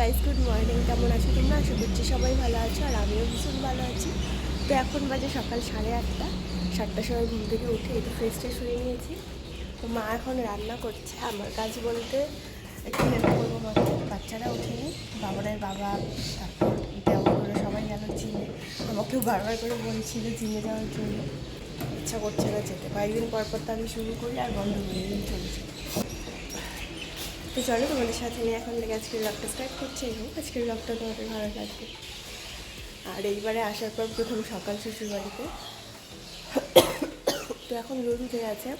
Guys good morning কেমন আছো তোমরা? আশা করছি সবাই ভালো আছো, আর আমিও ভীষণ ভালো আছি। তো এখন বাজে সকাল সাড়ে আটটা। সাতটার সময় ঘুম থেকে উঠে একটু ফ্রেশ ট্রেশ হয়ে নিয়েছি। তো মা এখন রান্না করছে। আমার কাজ বলতে একটু হেল্প করব মাকে। বাচ্চারা ওঠেনি। বাবারের বাবা, তারপর দেওয়া সবাই গেল জিমে আমাকেও বারবার করে বলছিল জিমে যাওয়ার জন্য। ইচ্ছা করছে না যেতে। কয়েকদিন পর পর তো আমি শুরু করি, আর বন্ধ করে চলছে তো চলো, তোমাদের সাথে নিয়ে এখন থেকে আজকের ব্লগটা স্টার্ট করছি। এবং আজকের ব্লগটা তোমাদের ভালো লাগবে। আর এইবারে আসার পর প্রথম সকাল শ্বশুর বাড়িতে তো এখন রোদ উঠে গেছে।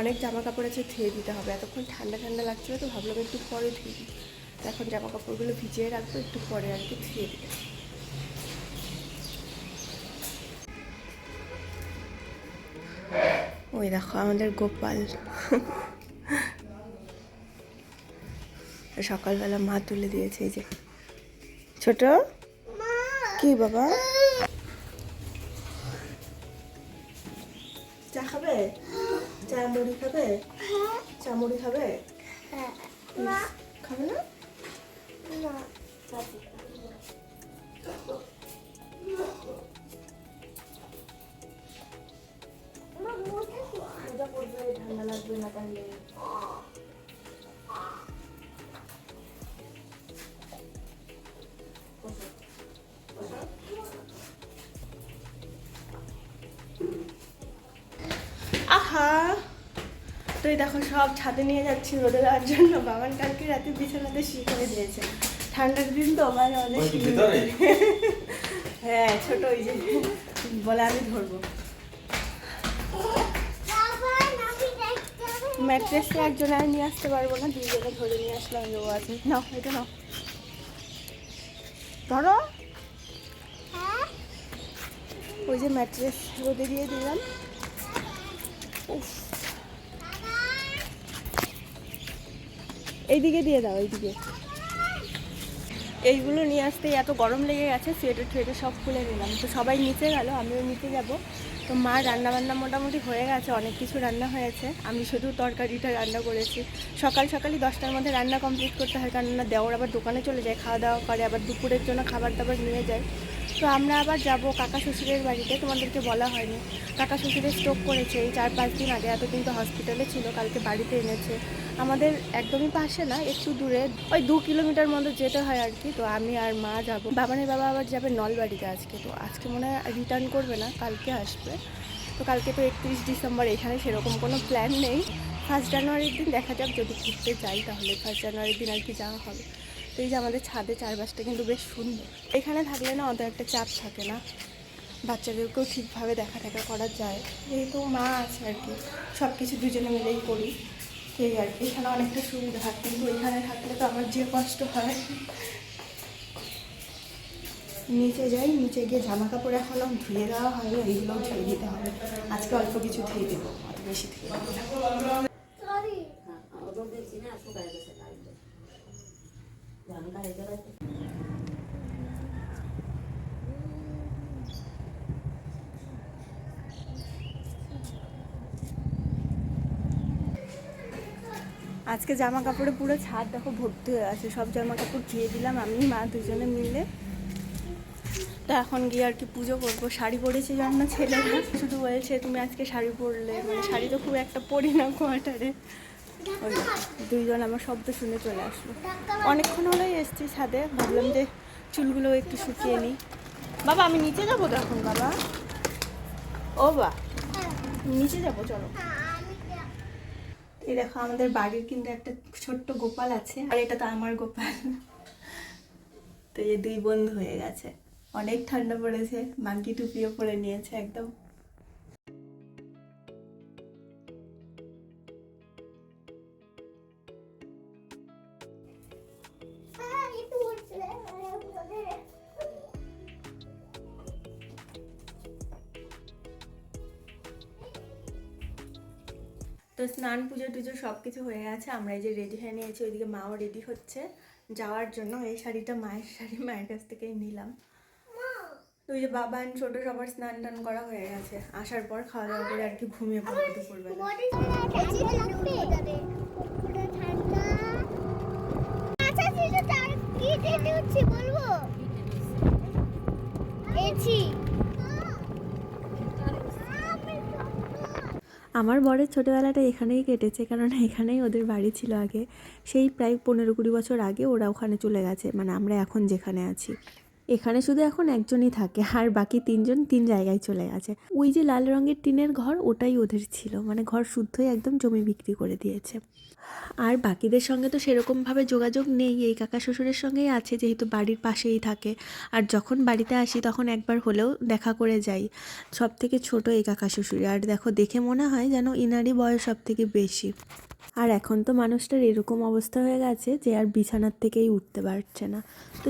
অনেক জামা কাপড় আছে, ধুয়ে দিতে হবে। এতক্ষণ ঠান্ডা ঠান্ডা লাগছিল তো ভাবলাম একটু পরে ধুয়ে দিই। এখন জামা কাপড়গুলো ভিজিয়ে রাখব, একটু পরে আর কি ধুয়ে দিবে ওই দেখো, আমাদের গোপাল। সকালবেলা মা তুলে দিয়েছে এই যে। ছোট? কি বাবা? চা খাবে? চা মুড়ি খাবে? চা মুড়ি খাবে? খাবে না? তো এই দেখো সব ছাদে নিয়ে যাচ্ছি রোদে দেওয়ার জন্য। বাবান কালকে রাতে বিছানাতে শি করে দিয়েছে ঠান্ডার দিন তো মানে। ভিতরে? হ্যাঁ ছোট ওই যে বলে আমি ধরবো। ম্যাট্রেস তো একজন আর নিয়ে আসতে পারব না দুইজনে ধরে নিয়ে আসলাম ও আছে। নাও এটা নাও। ধরো। ওই যে ম্যাট্রেস রোদে দিয়ে দিলাম। উফ। এইদিকে দিয়ে দাও, এইদিকে। এইগুলো নিয়ে আসতে এত গরম লেগে গেছে সোয়েটার টুয়েটার সব খুলে নিলাম। তো সবাই নিচে গেল, আমিও নিচে যাব। তো মা রান্না বান্না মোটামুটি হয়ে গেছে, অনেক কিছু রান্না হয়েছে। আমি শুধু তরকারিটা রান্না করেছি। সকাল সকালই দশটার মধ্যে রান্না কমপ্লিট করতে হয় কারণ না দেওয়ার আবার দোকানে চলে যায়, খাওয়া দাওয়া করে, আবার দুপুরের জন্য খাবার দাবার নিয়ে যায়। তো আমরা আবার যাব কাকা শ্বশুরের বাড়িতে, তোমাদেরকে বলা হয়নি। কাকা শ্বশুরের স্ট্রোক করেছে, এই চার পাঁচ দিন আগে, এতদিন তো হসপিটালে ছিল, কালকে বাড়িতে এনেছে। আমাদের একদমই পাশে না, একটু দূরে, ওই দু কিলোমিটার মতো যেতে হয় আর কি, তো আমি আর মা যাব। বাবানের বাবা আবার যাবে নলবাড়িতে আজকে, তো আজকে মনে হয় রিটার্ন করবে না, কালকে আসবে। তো কালকে তো একত্রিশ ডিসেম্বর, এখানে সেরকম কোনো প্ল্যান নেই। ফার্স্ট জানুয়ারির দিন দেখা যাক, যদি ঘুরতে যাই তাহলে ফার্স্ট জানুয়ারির দিন আর কি যাওয়া হবে। এই যে আমাদের ছাদে চারপাশটা কিন্তু বেশ সুন্দর। এখানে থাকলে না অত একটা চাপ থাকে না। বাচ্চাদেরকেও ঠিকভাবে দেখা টাকা করা যায়। যেহেতু মা আছে আর কি সব কিছু দুজনে মিলেই করি। এই আর কি, এখানে অনেকটা সুবিধা হয়। কিন্তু এখানে থাকলে তো আমার যে কষ্ট হয়। নিচে যাই, নিচে গিয়ে জামা কাপড় এখনও ধুয়ে দেওয়া হয়নি এইগুলোও ধুয়ে দিতে হবে। আজকে অল্প কিছু ধুয়ে দেবো, অত বেশি ধুয়ে দেবো। আজকে জামা কাপড়ে পুরো ছাদ দেখো ভর্তি হয়ে আছে। সব জামা কাপড় ধুয়ে দিলাম আমি, মা দুজনে মিলে। তো এখন গিয়ে আর কি পুজো করব। শাড়ি পরেছি জন্য ছেলেরা, শুধু বলছে, তুমি আজকে শাড়ি পরলে। মানে শাড়ি তো খুব একটা পরি না কোয়ার্টারে ওই দুইজন আমার শব্দ শুনে চলে আসলো। অনেকক্ষণ হলেই এসছি ছাদে, ভাবলাম যে চুলগুলো একটু শুকিয়ে নিই। বাবা, আমি নিচে যাব তো এখন বাবা। ও বা, নিচে যাব, চলো। এই দেখো, আমাদের বাড়ির কিন্তু একটা ছোট্ট গোপাল আছে, আর এটা তো আমার গোপাল। তো এই দুই বন্ধু হয়ে গেছে। অনেক ঠান্ডা পড়েছে মাঙ্কি টুপিও পরে নিয়েছে একদম। তো স্নান পুজো টুজো সব কিছু হয়ে গেছে আমরা এই যে রেডি হয়ে নিয়েছি ওইদিকে মাও রেডি হচ্ছে যাওয়ার জন্য এই শাড়িটা মায়ের শাড়ি মায়ের কাছ থেকেই নিলাম ওই যে বাবা ছোট সবার স্নান টান করা হয়ে গেছে আসার পর খাওয়া দাওয়া করে আর কি ঘুমিয়ে পড়ব দুপুরবেলা আমার বরের ছোটোবেলাটা এখানেই কেটেছে কারণ এখানেই ওদের বাড়ি ছিল আগে। সেই প্রায় পনেরো কুড়ি বছর আগে ওরা ওখানে চলে গেছে মানে আমরা এখন যেখানে আছি। এখানে শুধু এখন একজনই থাকে, আর বাকি তিনজন তিন জায়গায় চলে গেছে। ওই যে লাল রঙের টিনের ঘর, ওটাই ওদের ছিল। মানে ঘর শুদ্ধই একদম জমি বিক্রি করে দিয়েছে। আর বাকিদের সঙ্গে তো সেরকমভাবে যোগাযোগ নেই। এই কাকা শ্বশুরের সঙ্গেই আছে, যেহেতু বাড়ির পাশেই থাকে। আর যখন বাড়িতে আসি, তখন একবার হলেও দেখা করে যাই। সব থেকে ছোটো এই কাকা শ্বশুর। আর দেখো, দেখে মনে হয় যেন ইনারই বয়স সব থেকে বেশি। আর এখন তো মানুষটার এরকম অবস্থা হয়ে গেছে যে আর বিছানার থেকেই উঠতে পারছে না। তো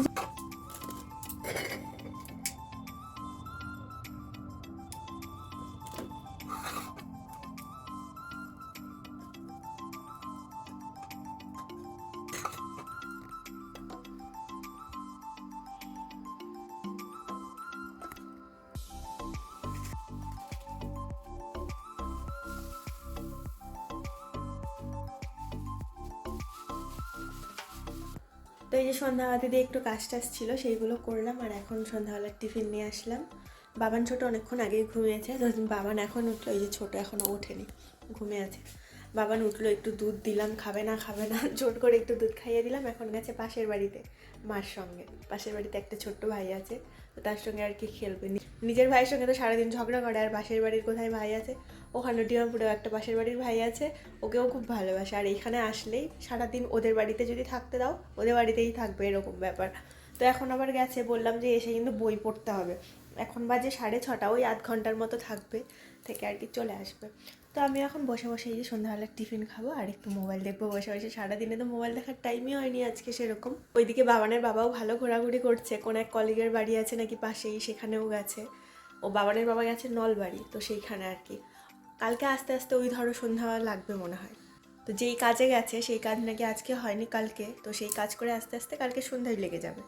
তো এই যে সন্ধ্যাবেলা দিয়ে একটু কাজ টাজ ছিল, সেইগুলো করলাম আর এখন সন্ধ্যাবেলার টিফিন নিয়ে আসলাম। বাবান ছোট অনেকক্ষণ আগেই ঘুমিয়েছে, তো বাবান এখন উঠল, এই যে ছোটো এখনও ওঠেনি ঘুমে আছে। বাবান উঠল, একটু দুধ দিলাম, খাবে না খাবে না, জোর করে একটু দুধ খাইয়ে দিলাম, এখন গেছে পাশের বাড়িতে মার সঙ্গে। পাশের বাড়িতে একটা ছোট্ট ভাই আছে তার সঙ্গে আর কি খেলবে। নিজের ভাইয়ের সঙ্গে তো সারাদিন ঝগড়া করে, আর পাশের বাড়ির কোথায় ভাই আছে? ওখানে ডিমাপুরেও একটা পাশের বাড়ির ভাই আছে, ওকেও খুব ভালোবাসে। আর এইখানে আসলেই সারাদিন ওদের বাড়িতে যদি থাকতে দাও, ওদের বাড়িতেই থাকবে এরকম ব্যাপার। তো এখন আবার গেছে, বললাম যে এসে কিন্তু বই পড়তে হবে। এখন বাজে সাড়ে ছটা, ওই আধ ঘণ্টার মতো থাকবে থেকে আর কি চলে আসবে। তো আমি এখন বসে বসে এই যে সন্ধ্যাবেলার টিফিন খাব আর একটু মোবাইল দেখব, বসে বসে সারাদিনে তো মোবাইল দেখার টাইমই হয়নি আজকে সেরকম। ওইদিকে বাবানের বাবাও ভালো ঘোরাঘুরি করছে, কোন এক কলিগের বাড়ি আছে নাকি পাশেই, সেখানেও গেছে। ও বাবানের বাবা গেছে নলবাড়ি, তো সেইখানে আর কি। কালকে আস্তে আস্তে ওই ধরো সন্ধ্যা লাগবে মনে হয়। তো যেই কাজে গেছে, সেই কাজ নাকি আজকে হয়নি কালকে, তো সেই কাজ করে আস্তে আস্তে কালকে সন্ধ্যায় লেগে যাবে।